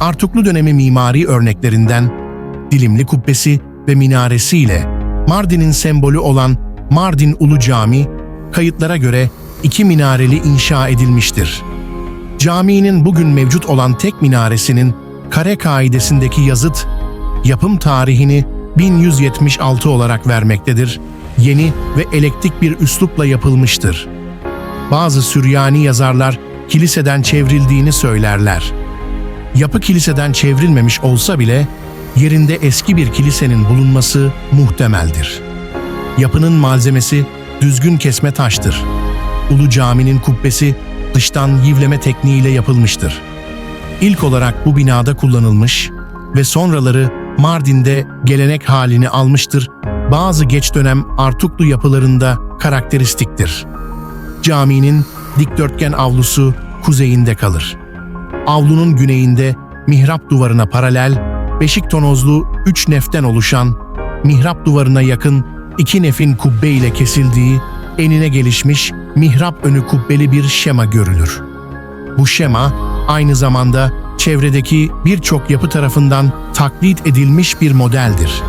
Artuklu dönemi mimari örneklerinden Dilimli Kubbesi ve minaresiyle Mardin'in sembolü olan Mardin Ulu Cami, kayıtlara göre iki minareli inşa edilmiştir. Caminin bugün mevcut olan tek minaresinin kare kaidesindeki yazıt, yapım tarihini 1176 olarak vermektedir. Yeni ve elektrik bir üslupla yapılmıştır. Bazı Süryani yazarlar kiliseden çevrildiğini söylerler. Yapı kiliseden çevrilmemiş olsa bile yerinde eski bir kilisenin bulunması muhtemeldir. Yapının malzemesi düzgün kesme taştır. Ulu Cami'nin kubbesi dıştan yivleme tekniğiyle yapılmıştır. İlk olarak bu binada kullanılmış ve sonraları Mardin'de gelenek halini almıştır. Bazı geç dönem Artuklu yapılarında karakteristiktir. Caminin dikdörtgen avlusu kuzeyinde kalır. Avlunun güneyinde mihrap duvarına paralel, beşik tonozlu üç neften oluşan, mihrap duvarına yakın iki nefin kubbe ile kesildiği, enine gelişmiş mihrap önü kubbeli bir şema görülür. Bu şema aynı zamanda çevredeki birçok yapı tarafından taklit edilmiş bir modeldir.